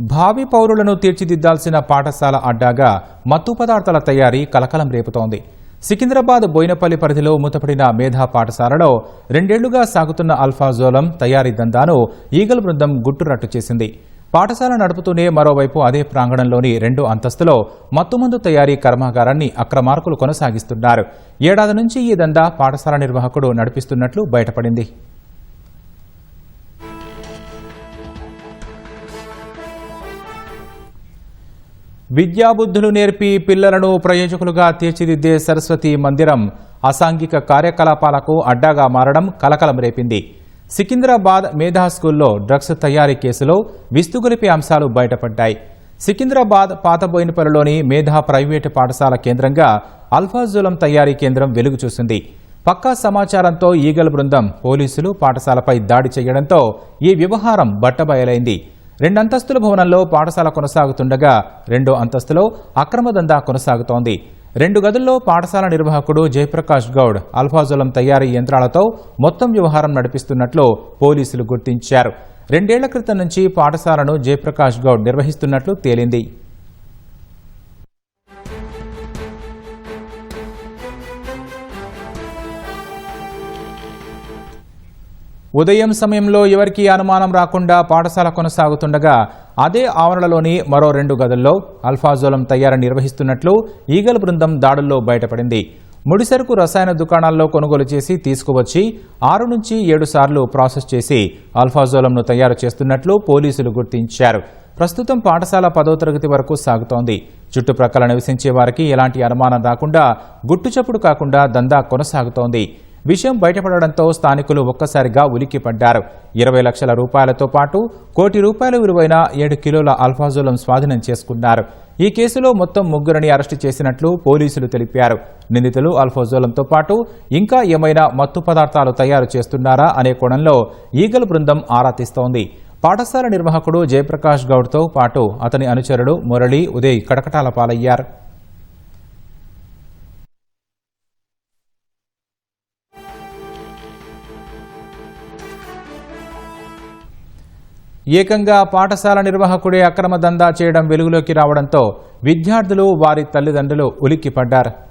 భావి పౌరులను తీర్చిదిద్దాల్సిన పాఠశాల అడ్డాగా మత్తు పదార్థాల తయారీ కలకలం రేపుతోంది. సికింద్రాబాద్ బోయినపల్లి పరిధిలో మూతపడిన మేధా పాఠశాలలో రెండేళ్ళుగా సాగుతున్న అల్ఫాజోలం తయారీ దందాను ఈగల్ బృందం గుట్టురట్టు చేసింది. పాఠశాల నడుపుతూనే మరోవైపు అదే ప్రాంగణంలోని రెండు అంతస్తులో మత్తుమందు తయారీ కర్మాగారాన్ని అక్రమార్కులు కొనసాగిస్తున్నారు. ఏడాది నుంచి ఈ దందా పాఠశాల నిర్వాహకుడు నడిపిస్తున్నట్లు బయటపడింది. విద్యాబుద్ధులు నేర్పి పిల్లలను ప్రయోజకులుగా తీర్చిదిద్దే సరస్వతి మందిరం అసాంఘిక కార్యకలాపాలకు అడ్డాగా మారడం కలకలం రేపింది. సికింద్రాబాద్ మేధా స్కూల్లో డ్రగ్స్ తయారీ కేసులో విస్తుగొలిపే అంశాలు బయటపడ్డాయి. సికింద్రాబాద్ పాతబోయినపల్లిలోని మేధా ప్రైవేటు పాఠశాల కేంద్రంగా అల్ఫాజులం తయారీ కేంద్రం వెలుగు చూసింది. పక్కా సమాచారంతో ఈగల బృందం పోలీసులు పాఠశాలపై దాడి చేయడంతో ఈ వ్యవహారం బట్టబయలైంది. రెండు అంతస్తుల భవనంలో పాఠశాల కొనసాగుతుండగా రెండో అంతస్తులో అక్రమ దందా కొనసాగుతోంది. రెండు గదుల్లో పాఠశాల నిర్వాహకుడు జయప్రకాష్ గౌడ్ అల్ఫాజులం తయారీ యంత్రాలతో మొత్తం వ్యవహారం నడిపిస్తున్నట్లు పోలీసులు గుర్తించారు. రెండేళ్ళ క్రితం నుంచి పాఠశాలను జయప్రకాష్ గౌడ్ నిర్వహిస్తున్నట్లు తేలింది. ఉదయం సమయంలో ఎవరికీ అనుమానం రాకుండా పాఠశాల కొనసాగుతుండగా అదే ఆవరణలోని మరో రెండు గదుల్లో అల్ఫాజోలం తయారీ నిర్వహిస్తున్నట్లు ఈగల బృందం దాడుల్లో బయటపడింది. ముడిసరుకు రసాయన దుకాణాల్లో కొనుగోలు చేసి తీసుకువచ్చి ఆరు నుంచి ఏడు సార్లు ప్రాసెస్ చేసి అల్ఫాజోలంను తయారు చేస్తున్నట్లు పోలీసులు గుర్తించారు. ప్రస్తుతం పాఠశాల పదో తరగతి వరకు సాగుతోంది. చుట్టుప్రక్కల నివసించే వారికి ఎలాంటి అనుమానం రాకుండా గుట్టుచప్పుడు కాకుండా దందా కొనసాగుతోంది. విషయం బయటపడడంతో స్థానికులు ఒక్కసారిగా ఉలిక్కిపడ్డారు. ఇరవై లక్షల రూపాయలతో పాటు కోటి రూపాయల విలువైన ఏడు కిలోల అల్ఫాజోలం స్వాధీనం చేసుకున్నారు. ఈ కేసులో మొత్తం ముగ్గురిని అరెస్టు చేసినట్లు పోలీసులు తెలిపారు. నిందితులు అల్ఫాజోలంతో పాటు ఇంకా ఏమైనా మత్తు పదార్థాలు తయారు చేస్తున్నారా అనే కోణంలో ఈగల్ బృందం ఆరా తీస్తోంది. పాఠశాల నిర్వాహకుడు జయప్రకాష్ గౌడ్తో పాటు అతని అనుచరుడు మురళి ఉదయ్ కటకటాల పాలయ్యారు. ఏకంగా పాఠశాల నిర్వాహకుడే అక్రమ దందా చేయడం వెలుగులోకి రావడంతో విద్యార్థులు వారి తల్లిదండ్రులు ఉలిక్కిపడ్డారు.